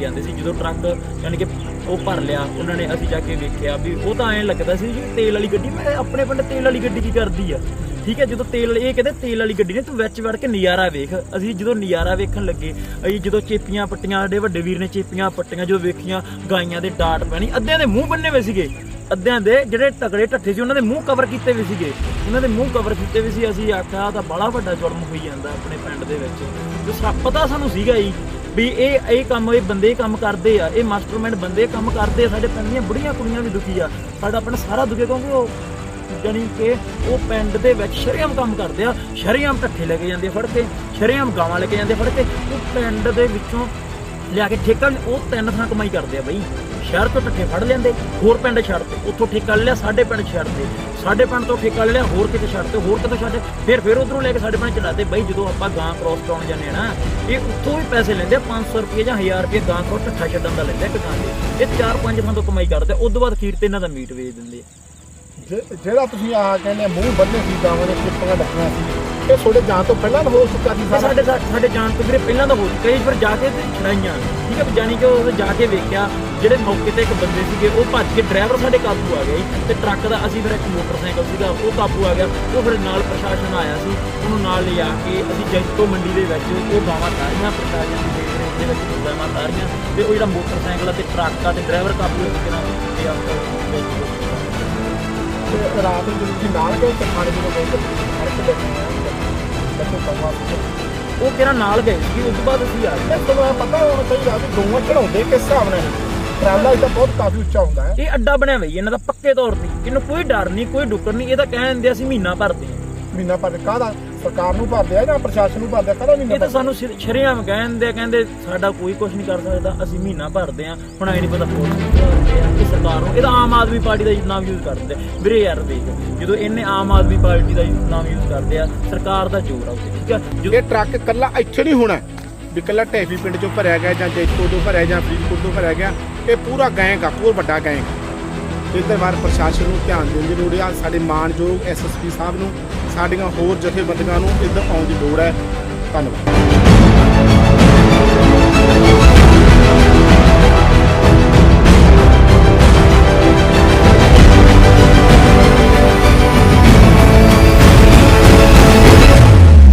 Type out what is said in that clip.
ਜਾਂਦੇ ਸੀ, ਜਦੋਂ ਟਰੱਕ ਯਾਨੀ ਕਿ ਉਹ ਭਰ ਲਿਆ, ਉਹਨਾਂ ਨੇ ਅਸੀਂ ਜਾ ਕੇ ਵੇਖਿਆ ਵੀ ਉਹ ਤਾਂ ਐਂ ਲੱਗਦਾ ਸੀ ਜੀ ਤੇਲ ਵਾਲੀ ਗੱਡੀ, ਮੈਂ ਆਪਣੇ ਪਿੰਡ ਤੇਲ ਵਾਲੀ ਗੱਡੀ ਕੀ ਕਰਦੀ ਆ? ਠੀਕ ਹੈ, ਜਦੋਂ ਤੇਲ ਇਹ ਕਹਿੰਦੇ ਤੇਲ ਵਾਲੀ ਗੱਡੀ ਨੇ ਤੂੰ ਵਿੱਚ ਵੜ ਕੇ ਨਜ਼ਾਰਾ ਵੇਖ। ਅਸੀਂ ਜਦੋਂ ਨਜ਼ਾਰਾ ਵੇਖਣ ਲੱਗੇ, ਅਸੀਂ ਜਦੋਂ ਚੇਪੀਆਂ ਪੱਟੀਆਂ, ਸਾਡੇ ਵੱਡੇ ਵੀਰ ਨੇ ਚੇਪੀਆਂ ਪੱਟੀਆਂ, ਜਦੋਂ ਵੇਖੀਆਂ, ਗਾਈਆਂ ਦੇ ਡਾਟ ਪੈਣੀ, ਅੱਧਿਆਂ ਦੇ ਮੂੰਹ ਬੰਨੇ ਹੋਏ ਸੀਗੇ। ਅੱਧਿਆਂ ਦੇ ਜਿਹੜੇ ਤਗੜੇ ਢੱਠੇ ਸੀ, ਉਹਨਾਂ ਦੇ ਮੂੰਹ ਕਵਰ ਕੀਤੇ ਵੀ ਸੀਗੇ। ਉਹਨਾਂ ਦੇ ਮੂੰਹ ਕਵਰ ਕੀਤੇ ਵੀ ਸੀ, ਅਸੀਂ ਆਖਿਆ ਤਾਂ ਬੜਾ ਵੱਡਾ ਜੁਰਮ ਹੋਈ ਜਾਂਦਾ ਆਪਣੇ ਪਿੰਡ ਦੇ ਵਿੱਚ। ਤੇ ਪਤਾ ਸਾਨੂੰ ਸੀਗਾ ਜੀ। ਵੀ ਇਹ ਇਹ ਕੰਮ, ਇਹ ਬੰਦੇ ਕੰਮ ਕਰਦੇ ਆ, ਇਹ ਮਾਸਟਰਮਾਈਂਡ ਬੰਦੇ ਕੰਮ ਕਰਦੇ ਆ, ਸਾਡੇ ਪਿੰਡ ਦੀਆਂ ਬੁੜੀਆਂ ਕੁੜੀਆਂ ਵੀ ਦੁਖੀ ਆ। ਸਾਡਾ ਪਿੰਡ ਸਾਰਾ ਦੁਖੀ ਕਿਉਂਕਿ ਉਹ ਜਾਣੀ ਕਿ ਉਹ ਪਿੰਡ ਦੇ ਵਿੱਚ ਸ਼ਰੇਆਮ ਕੰਮ ਕਰਦੇ ਆ, ਸ਼ਰੇਆਮ ਢੱਠੇ ਲੈ ਕੇ ਜਾਂਦੇ ਆ ਫੜ ਕੇ ਸ਼ਰੇਆਮ ਗਾਵਾਂ ਲੈ ਕੇ ਜਾਂਦੇ ਫੜ ਕੇ ਉਹ ਪਿੰਡ ਦੇ ਵਿੱਚੋਂ ਲਿਆ ਕੇ ਠੇਕਾ ਉਹ ਤਿੰਨ ਥਾਂ ਕਮਾਈ ਕਰਦੇ ਆ ਬਈ। ਸ਼ਹਿਰ ਤੋਂ ਢੱਠੇ ਫੜ ਲੈਂਦੇ ਹੋਰ ਪਿੰਡ ਛੱਡਦੇ ਉੱਥੋਂ ਠੇਕਾ ਲੈ ਲਿਆ ਸਾਡੇ ਪਿੰਡ ਛੱਡਦੇ ਸਾਡੇ ਪਿੰਡ ਤੋਂ ਠੇਕਾ ਲੈ ਲਿਆ, ਹੋਰ ਕਿਤੇ ਛੱਡਦੇ ਹੋਰ ਕਿਤੇ ਛੱਡ ਫਿਰ ਫਿਰ ਉਧਰੋਂ ਲੈ ਕੇ ਸਾਡੇ ਪਿੰਡ ਚੜਾਦੇ ਬਈ ਜਦੋਂ ਆਪਾਂ ਗਾਂ ਕ੍ਰੋਸ ਕਰਾਉਣ ਜਾਂਦੇ ਆ ਨਾ, ਇਹ ਉੱਥੋਂ ਵੀ ਪੈਸੇ ਲੈਂਦੇ ਆ 500 ਰੁਪਏ ਜਾਂ 1000 ਰੁਪਏ ਗਾਂ ਕੋਲ ਢੱਠਾ ਛੱਡਣ ਦਾ ਲੈਂਦੇ ਆ ਇੱਕ ਗਾਂ ਦੇ। ਇਹ ਚਾਰ ਪੰਜ ਥਾਂ ਕਮਾਈ ਕਰਦੇ ਆ, ਉਸ ਤੋਂ ਬਾਅਦ ਖੀਰ ਤੇ ਇਹਨਾਂ ਦਾ ਮੀਟ ਵੇਚ ਦਿੰਦੇ ਜੇ- ਜਿਹੜਾ ਤੁਸੀਂ ਆ ਕਹਿੰਦੇ ਆ, ਮੂੰਹ ਬੰਨੇ ਸੀ ਗਾਵਾਂ ਦੇ ਚਿੱਪੀਆਂ ਡੱਕੀਆਂ ਸੀ। ਇਹ ਤੁਹਾਡੇ ਜਾਣ ਤੋਂ ਪਹਿਲਾਂ ਹੋ ਚੁੱਕਾ ਸੀ ਇਹ ਸਾਰਾ? ਸਾਡੇ ਸਾਡੇ ਜਾਣ ਤੋਂ ਵੀਰੇ ਪਹਿਲਾਂ ਤਾਂ ਹੋ ਚੁੱਕਾ ਸੀ, ਪਰ ਜਾ ਕੇ ਤੇ ਛੜਾਈਆਂ ਠੀਕ ਹੈ ਜਾਨੀ ਕਿ ਉਹ ਜਾ ਕੇ ਵੇਖਿਆ, ਜਿਹੜੇ ਮੌਕੇ ਤੇ ਇੱਕ ਬੰਦੇ ਸੀਗੇ, ਉਹ ਭੱਜ ਕੇ ਡਰਾਈਵਰ ਸਾਡੇ ਕਾਬੂ ਆ ਗਿਆ ਜੀ ਤੇ ਟਰੱਕ ਦਾ ਅਸੀਂ ਫਿਰ ਇੱਕ ਮੋਟਰਸਾਈਕਲ ਸੀਗਾ, ਉਹ ਕਾਬੂ ਆ ਗਿਆ। ਉਹ ਫਿਰ ਨਾਲ ਪ੍ਰਸ਼ਾਸਨ ਆਇਆ ਸੀ, ਉਹਨੂੰ ਨਾਲ ਲਿਆ ਕੇ ਅਸੀਂ ਜੈਤੋ ਮੰਡੀ ਦੇ ਵਿੱਚ ਉਹ ਗਾਵਾਂ ਤਾਰੀਆਂ ਪ੍ਰਸ਼ਾਸਨ ਦੀ ਦੇਖ ਰੇਖ ਦੇ ਵਿੱਚ ਗਾਵਾਂ ਤਾਰੀਆਂ ਤੇ ਉਹ ਜਿਹੜਾ ਮੋਟਰਸਾਈਕਲ ਆ ਤੇ ਟਰੱਕ ਆ, ਤੇ ਡਰਾਈਵਰ ਕਾਬੂ ਹੋ ਕੇ ਤੇ ਆਪਾਂ ਰਾਤ ਨੂੰ ਤੇ ਖਾਣੇ ਬੱਚੇ ਕੰਵਾ ਉਹ ਕਿਹੜਾ ਨਾਲ ਗਏ ਸੀ ਉਸ ਤੋਂ ਬਾਅਦ ਅਸੀਂ ਆ ਗਏ। ਤੁਹਾਨੂੰ ਪਤਾ ਹੋਣਾ ਚਾਹੀਦਾ ਵੀ ਦੋਵਾਂ ਚੜਾਉਂਦੇ ਕਿਸ ਹਿਸਾਬ ਨਾਲ ਟਰਾਲਾ ਇਹਦਾ ਬਹੁਤ ਕਾਫੀ ਉੱਚਾ ਹੁੰਦਾ ਹੈ। ਇਹ ਅੱਡਾ ਬਣਿਆ ਜੀ ਇਹਨਾਂ ਦਾ ਪੱਕੇ ਤੌਰ ਤੇ। ਇਹਨੂੰ ਕੋਈ ਡਰ ਨਹੀਂ ਕੋਈ ਡੁੱਕਰ ਨਹੀਂ ਇਹ ਤਾਂ ਕਹਿ ਦਿੰਦੇ ਅਸੀਂ ਮਹੀਨਾ ਭਰਦੇ ਹਾਂ। ਮਹੀਨਾ ਪਰ ਕਾਹਦਾ? ਸਰਕਾਰ ਨੂੰ ਭਰਦੇ ਆ ਜਾਂ ਪ੍ਰਸ਼ਾਸਨ ਨੂੰ ਭਰਦੇ ਆ? ਮਹੀਨਾ ਇਹ ਤਾਂ ਭਰਦੇ? ਸਾਨੂੰ ਸ਼ਰ- ਸ਼ਰੇਆਮ ਕਹਿੰਦੇ ਆ ਕਹਿੰਦੇ ਸਾਡਾ ਕੋਈ ਕੁਝ ਨਹੀਂ ਕਰ ਸਕਦਾ ਅਸੀਂ ਮਹੀਨਾ ਭਰਦੇ ਆ। ਹੁਣ ਐ ਨਹੀਂ ਪਤਾ ਆ ਕਿ ਸਰਕਾਰ ਨੂੰ ਇਹਦਾ ਆਮ ਆਦਮੀ ਪਾਰਟੀ ਦਾ ਨਾਮ ਯੂਜ਼ ਕਰਦੇ ਆ। ਵੀਰੇ ਯਾਰ ਦੇਖ ਜਦੋਂ ਇਹਨੇ ਆਮ ਆਦਮੀ ਪਾਰਟੀ ਦਾ ਨਾਮ ਯੂਜ਼ ਕਰਦੇ ਆ ਸਰਕਾਰ ਦਾ ਜ਼ੋਰ ਆ ਉੱਤੇ ਠੀਕ ਆ? ਜਦੋਂ ਇਹ ਟਰੱਕ ਕੱਲਾ ਇੱਥੇ ਨਹੀਂ ਹੋਣਾ। ਵੀ ਕੱਲਾ ਟੈਫੀ ਪਿੰਡ ਚੋਂ ਭਰਿਆ ਗਿਆ ਜਾਂ ਜੈਤੋ ਤੋਂ ਭਰਿਆ ਜਾਂ ਫਰੀਦਕੋਟ ਤੋਂ ਭਰਿਆ ਗਿਆ ਇਹ ਪੂਰਾ ਗੈਂਗ ਆ ਪੂਰਾ ਵੱਡਾ ਗੈਂਗ। ਇਸ ਦੇ ਬਾਰੇ ਪ੍ਰਸ਼ਾਸਨ ਨੂੰ ਧਿਆਨ ਦੇਣ ਦੀ ਲੋੜ ਆ ਸਾਡੇ ਮਾਨਯੋਗ ਐਸਐਸਪੀ ਸਾਹਿਬ ਨੂੰ, ਸਾਡੀਆਂ ਹੋਰ ਜਥੇਬੰਦੀਆਂ ਨੂੰ ਇੱਧਰ ਆਉਣ ਦੀ ਲੋੜ ਹੈ। ਧੰਨਵਾਦ।